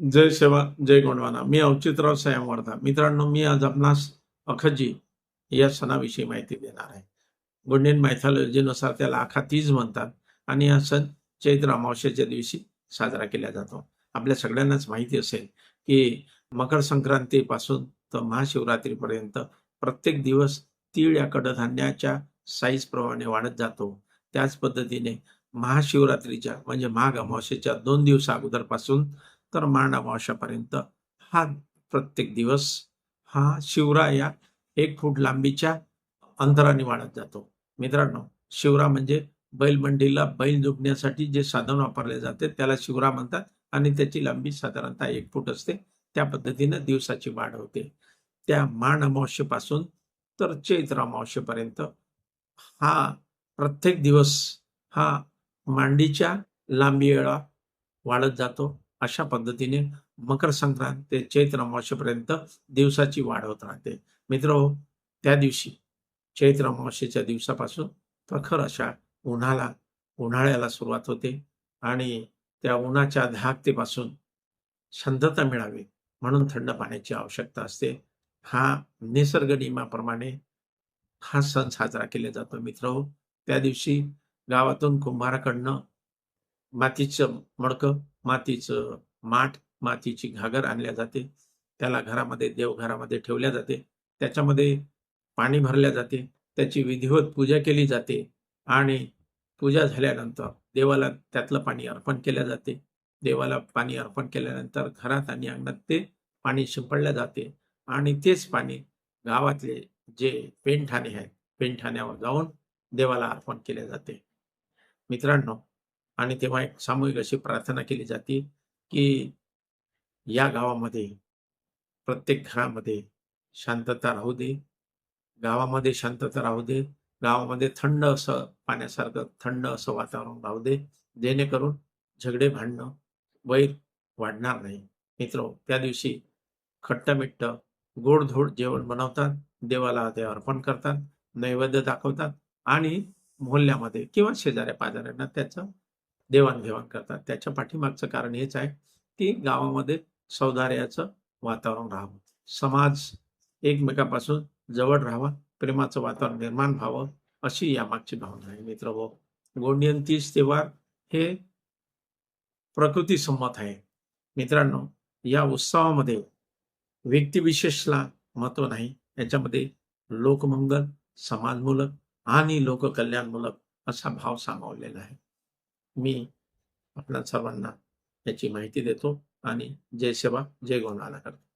जय सेवा जय गोंडवाना. मी अवचितराव सायम मित्रांनो मी आज आपणास अखजी या सणाविषयी माहिती देणार आहे. गोंडियन मायथॉलॉजीनुसार त्याला आखा तीज म्हणतात आणि हा सण चैत्र अमावस्येच्या दिवशी साजरा केला जातो. आपल्या सगळ्यांनाच माहिती असेल की मकर संक्रांतीपासून तर महाशिवरात्रीपर्यंत प्रत्येक दिवस तीळ या कडधान्याच्या साईजप्रमाणे वाढत जातो. त्याच पद्धतीने महाशिवरात्रीच्या म्हणजे माघ अमावस्येच्या दोन दिवस अगोदरपासून तर मांड अमावस्यापर्यंत हा प्रत्येक दिवस हा शिवरा या एक फूट लांबीच्या अंतराने वाढत जातो. मित्रांनो शिवरा म्हणजे बैलमंडीला बैल जोडण्यासाठी जे साधन वापरले जाते त्याला शिवरा म्हणतात आणि त्याची लांबी साधारणतः एक फूट असते. त्या पद्धतीनं दिवसाची वाढ होते. त्या माण अमावश्येपासून तर चैत्र अमावश्येपर्यंत हा प्रत्येक दिवस हा मांडीच्या लांबी वेळा वाढत जातो. अशा पद्धतीने मकर संक्रांत ते चैत्र अमावस्येपर्यंत दिवसाची वाढ होत राहते. मित्र हो, त्या दिवशी चैत्र अमावस्येच्या दिवसापासून प्रखर अशा उन्हाला उन्हाळ्याला सुरुवात होते आणि त्या उन्हाच्या धाकतेपासून शांतता मिळावी म्हणून थंड पाण्याची आवश्यकता असते. हा निसर्ग नियमाप्रमाणे हा सण साजरा केला जातो. मित्र हो, त्या दिवशी गावातून कुंभाराकडनं मातीचं मडकं मातीचं माठ मातीची घागर आणल्या जाते. त्याला घरामध्ये देवघरामध्ये ठेवल्या जाते. त्याच्यामध्ये पाणी भरल्या जाते. त्याची विधिवत पूजा केली जाते. आणि पूजा झाल्यानंतर देवाला त्यातलं पाणी अर्पण केल्या जाते. देवाला पाणी अर्पण केल्यानंतर घरात आणि अंगणात ते पाणी शिंपडल्या जाते. आणि तेच पाणी गावातले जे पेनठाणे आहेत पेनठाण्यावर जाऊन देवाला अर्पण केले जाते. मित्रांनो आणि तेव्हा एक सामूहिक अशी प्रार्थना केली जाते की या गावामध्ये प्रत्येक घरामध्ये शांतता राहू दे. गावामध्ये शांतता राहू दे. गावामध्ये थंड असं पाण्यासारखं थंड असं वातावरण राहू दे. जेणेकरून झगडे भांडणं वैर वाढणार नाही. मित्र त्या दिवशी खट्टमिट्ट गोडधोड जेवण बनवतात देवाला ते अर्पण करतात नैवेद्य दाखवतात आणि मोहल्ल्यामध्ये किंवा शेजाऱ्या पाजाऱ्यांना त्याचं देवाणघेवाण करतात. त्याच्या पाठीमागचं कारण हेच आहे की गावामध्ये सौदार्याचं वातावरण राहावं. समाज एकमेकापासून जवळ राहावा प्रेमाचं वातावरण निर्माण व्हावं अशी यामागची भावना आहे. मित्र हो गोंडियन तीज तेव्हार हे प्रकृती संमत आहे. मित्रांनो या उत्सवामध्ये व्यक्तिविशेषला महत्त्व नाही. याच्यामध्ये लोकमंगल समाजमूलक आणि लोककल्याणमूलक असा भाव सामावलेला आहे. मी आपल्या सर्वांना याची माहिती देतो आणि जय सेवा जय गोंदाला करतो.